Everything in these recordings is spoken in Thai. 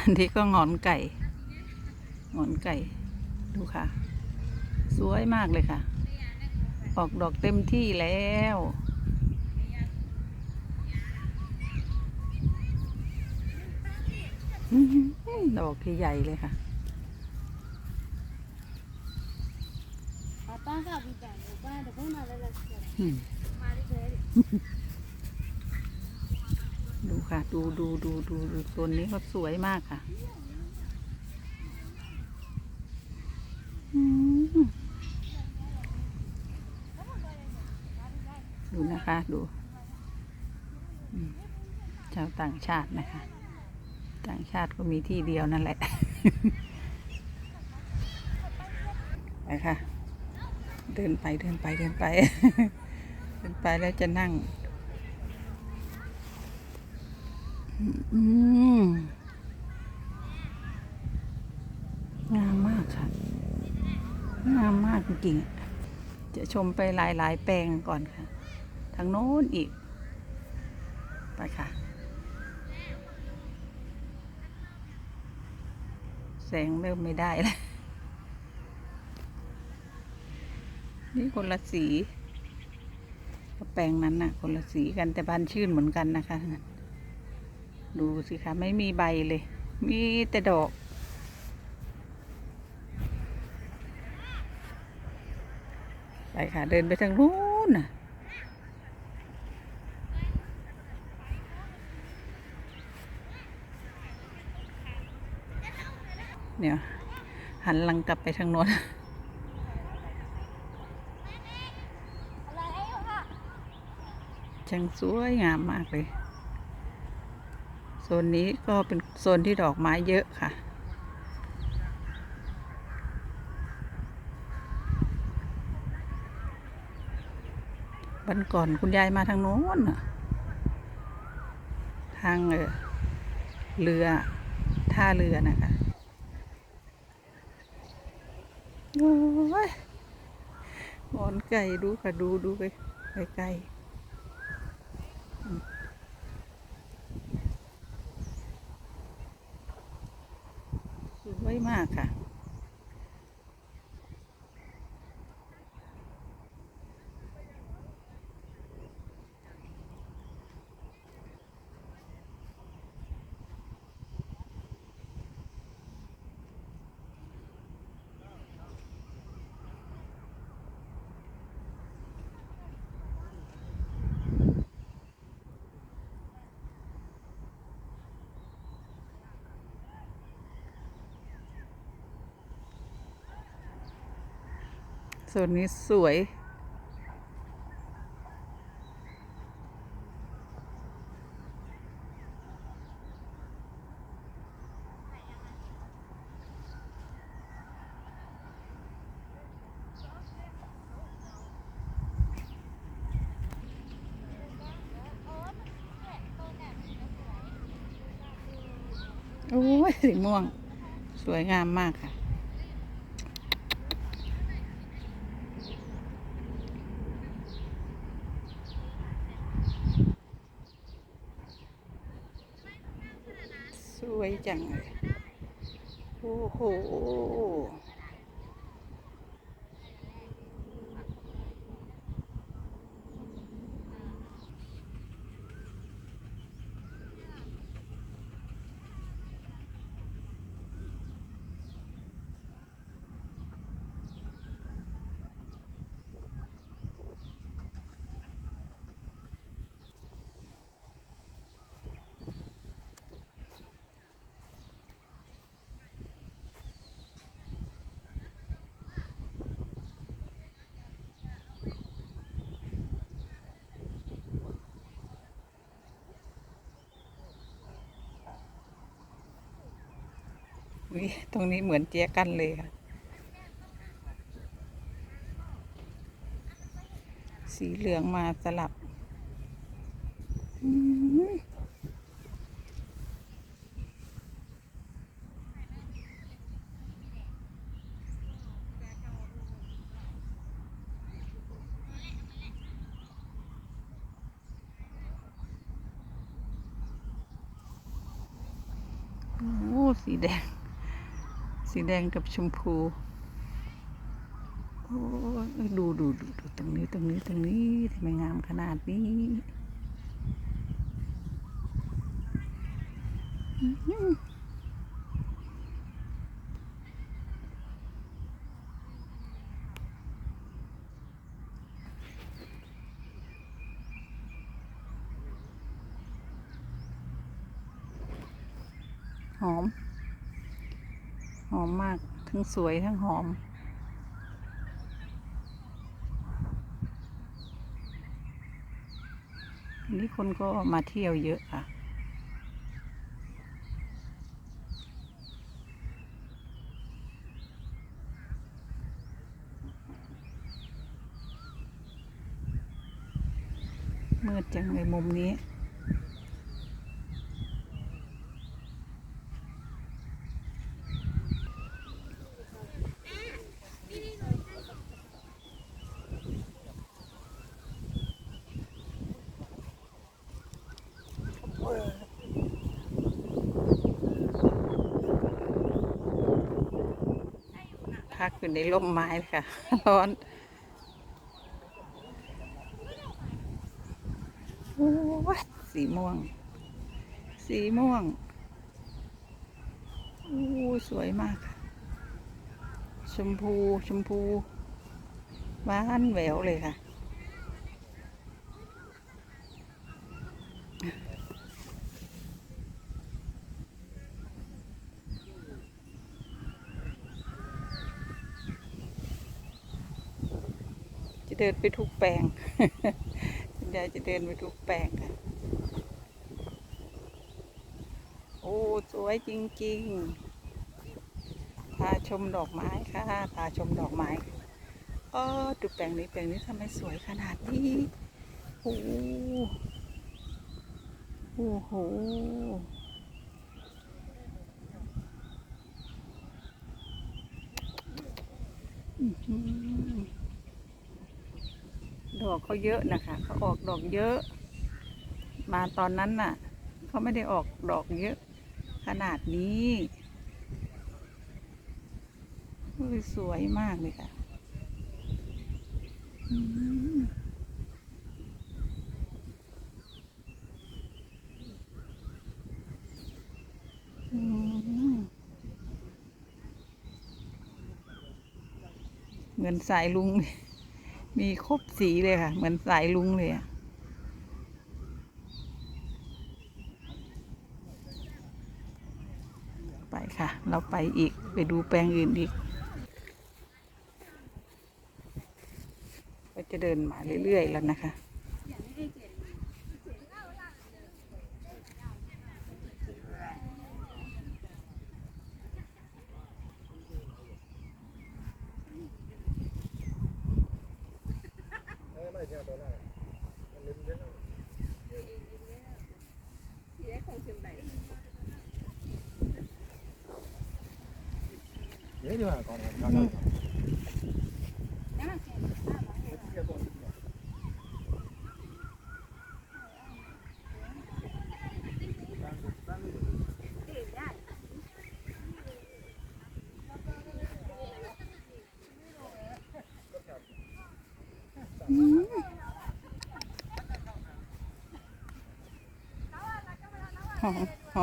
อันนี้ก็งอนไก่ งอนไก่ ดูค่ะ สวยมากเลยค่ะ ออกดอกเต็มที่แล้วดอกที่ใหญ่เลยค่ะ Papà capitano, guarda come una bella schiena. อืม Mare vero. ดูค่ะ ดูดูดูดูดูตัวนี้ก็สวยมากค่ะดูนะคะ ดูชาวต่างชาตินะคะ ต่างชาติก็มีที่เดียวนั่นแหละ ไปค่ะ เดินไปเดินไปเดินไป เดินไปแล้วจะนั่ง อืม งามมากค่ะ งามมากจริงๆ จะชมไปหลายๆ แปลงก่อนค่ะ ทางโน้นอีก ไปค่ะ แสงเริ่มไม่ได้แล้ว นี่คนละสี แปลงนั้นน่ะ คนละสีกันแต่บานชื่นเหมือนกันนะคะ ดูสิคะไม่มีใบเลย มีแต่ดอก ไปค่ะ เดินไปทางนู้นน่ะเนี่ยหันหลังกลับไปทางโน้นช่างสวยงามมากเลย ซนนี้ก็เป็นโซนที่ดอกไม้เยอะค่ะ วันก่อนคุณยายมาทางโน้นทางเออเรือท่าเรือนะคะโอ้ยหมอนไก่ดูค่ะดูดูไปไกลๆอืมสวย มากค่ะ โซนนี้สวย โอ้ยสีม่วง สวยงามมากค่ะ ส วยจังเลยโอ้โห ตรงนี้เหมือนเจ๊ยกันเลยค่ะ สีเหลืองมาสลับโอ้สีแดง สีแดงกับชมพูโอ้ยดูดูดูดูตรงนี้ตรงนี้ตรงนี้ทำไมงามขนาดนี้หอม อมมาก ทั้งสวยทั้งหอมอันนี้คนก็มาเที่ยวเยอะค่ะมืดจังเลยมุมนี้ พักอยู่ในร่มไม้เลยค่ะ ร้อนวัดสีม่วง สีม่วงอู้สวยมากค่ะ ชมพูชมพูบ้านแหววเลยค่ะ เดินไปทุกแปลงคุณยายจะเดินไปทุกแปลงค่ะ โอ้ สวยจริงๆพาชมดอกไม้ค่ะพาชมดอกไม้อ๋อดูแปลงนี้แปลงนี้ทำไมสวยขนาดนี้โอ้โหโอ้โห อื้อหือ ดอก เขาเยอะนะคะเขาออกดอกเยอะ มาตอนนั้นน่ะเขาไม่ได้ออกดอกเยอะ ขนาดนี้อุ้ยสวยมากเลยค่ะเหมือนสายลุงเลย มีครบสีเลยค่ะ เหมือนสายลุงเลยอะไปค่ะ เราไปอีกไปดูแปลงอื่นอีกก็จะเดินมาเรื่อยๆแล้วนะคะ 얘기만 거네. 응. 음.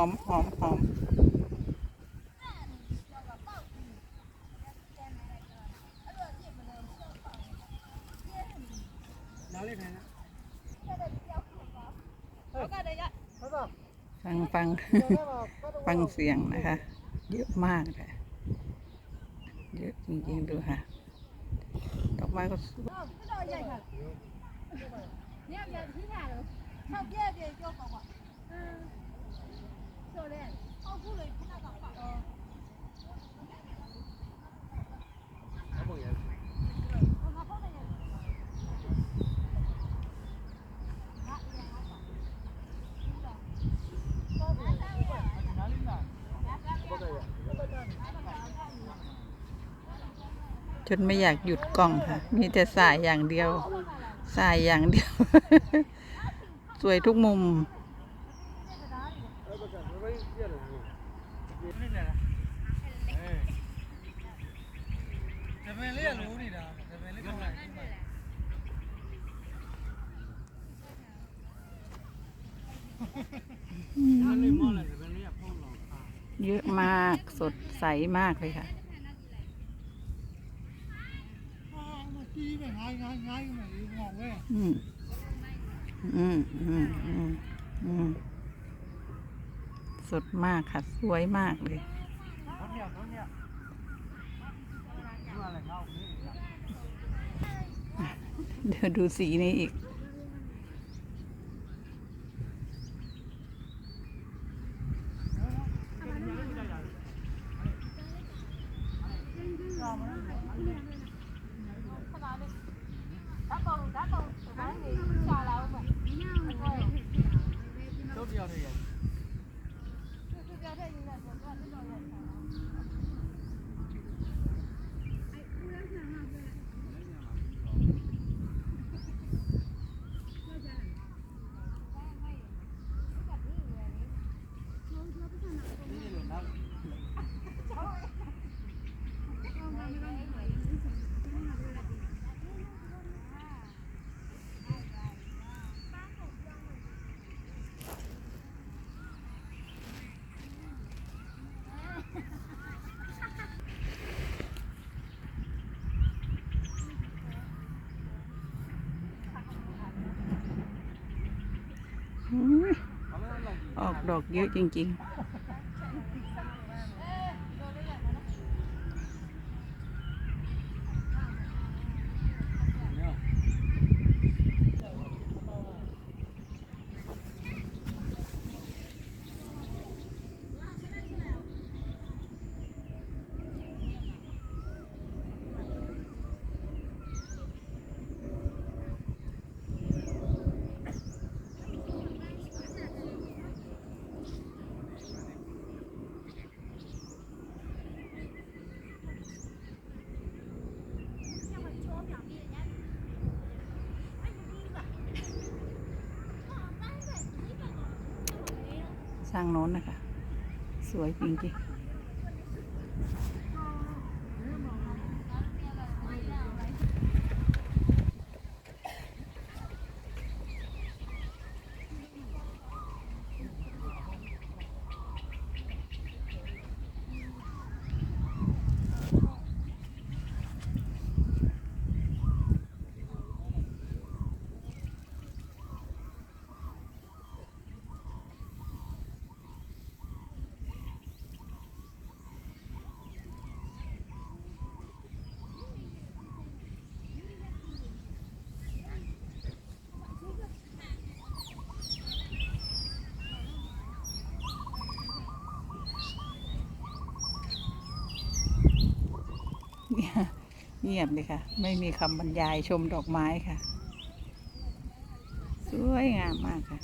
อมหอมหอมหอมฟังฟังฟังเสียงนะคะ เยอะมากเลยเยอะจริงๆดูค่ะดอกไม้ก็สวย จนไม่อยากหยุดกล้องค่ะ มีแต่สายอย่างเดียว สายอย่างเดียว สวยทุกมุม นี่แหละเออแต่ไม่เรียกรู้นี่นะแต่ไม่เรียกอะไรที่มันมันนี่มออะไรแต่ไม่ เยอะมากสดใสมากเลยค่ะ อืมอืมอืมอืมอืมสดมากค่ะ สวยมากเลยเขาเนี่ยเขาเนี่ยว่าอะไรเข้านี่เดี๋ยวดูสีนี้อีก ตัวเดียวเลย อุ๊ยออก ดอกเยอะจริง ๆ ทางโน้นนะคะ สวยจริงๆ เงียบเลยค่ะ ไม่มีคำบรรยายชมดอกไม้ค่ะ สวยงามมากค่ะ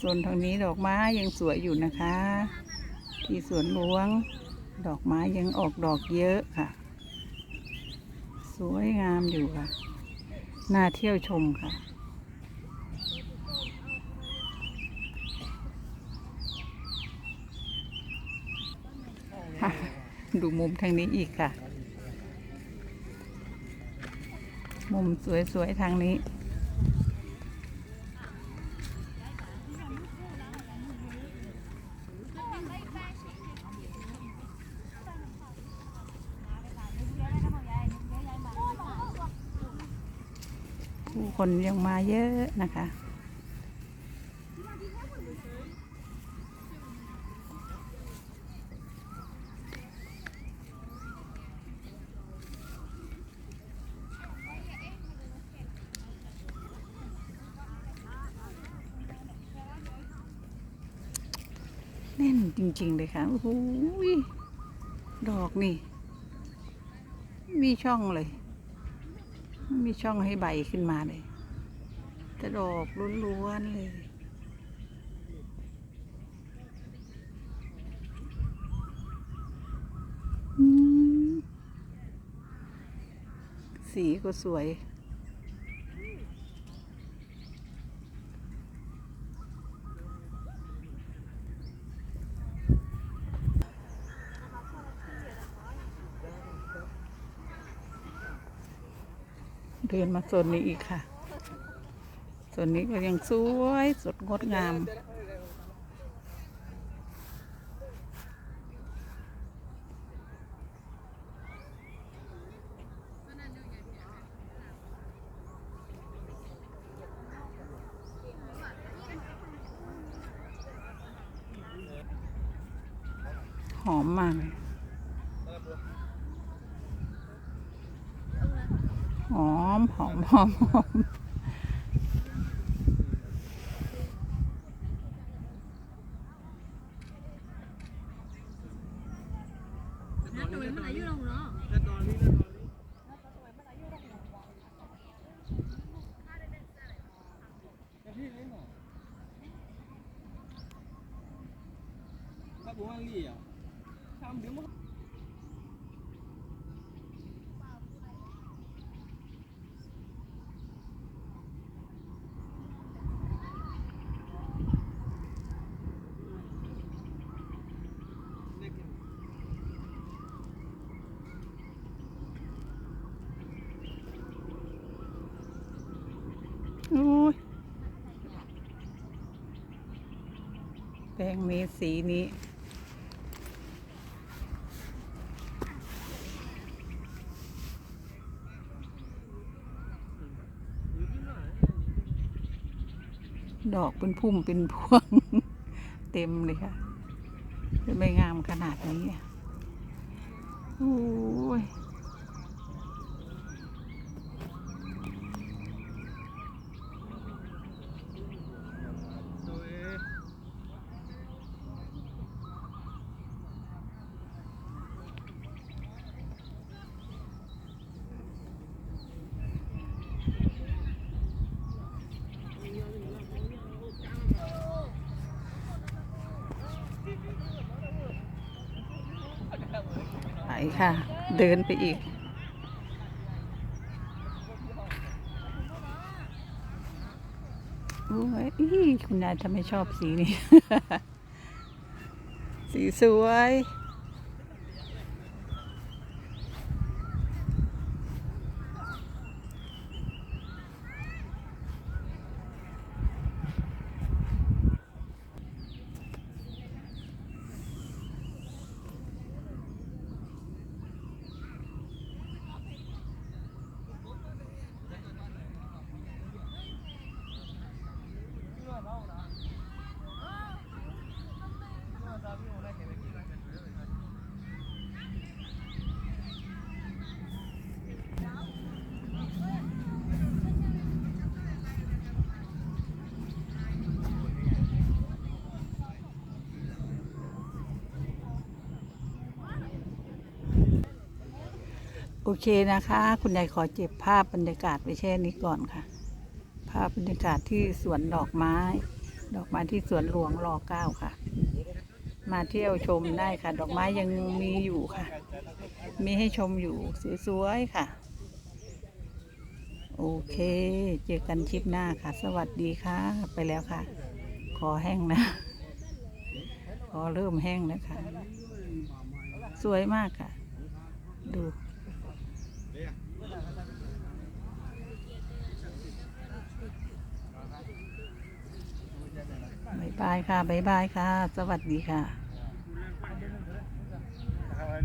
ส่วนทางนี้ดอกไม้ยังสวยอยู่นะคะ ที่สวนหลวง ดอกไม้ยังออกดอกเยอะค่ะ สวยงามอยู่ค่ะ น่าเที่ยวชมค่ะ ดูมุมทางนี้อีกค่ะ มุมสวยๆทางนี้ ผู้คนยังมาเยอะนะคะ น่นจริง ๆ เลยค่ะ โอ้โหดอกนี่มีช่องเลย มีช่องให้ใบขึ้นมาเลยแต่ดอกล้วนๆเลยสีก็สวย ดินมาโซนนี้อีกค่ะส่วนนี้ก็ยังสวยสดงดงาม หอมมากเลยห อมหอมหอมหอม นะตัวมันอายุเราเนาะ Các bố ăn gì à? Sao không đứng mất? โอ้ยแปล งนี้สีนี้ ดอกเป็นพุ่มเป็นพวง เต็มเลยค่ะ ไม่งามขนาดนี้โอ้ยายค่ะ เดินไปอีก โอ้ยคุณนายทำไมชอบสีนี้ สีสวย โอเคนะคะ คุณยายขอเก็บภาพบรรยากาศไว้แช่นี้ก่อนค่ะ ภาพบรรยากาศที่สวนดอกไม้ ดอกไม้ที่สวนหลวงรอเก้าค่ะ มาเที่ยวชมได้ค่ะ ดอกไม้ยังมีอยู่ค่ะ มีให้ชมอยู่สวยๆค่ะ โอเค เจอกันคลิปหน้าค่ะ สวัสดีค่ะ ไปแล้วค่ะ ขอแห้งนะ ขอเริ่มแห้งแล้วค่ะ สวยมากค่ะ ดู บาย บายค่ะบายบายค่ะ สวัสดีค่ะ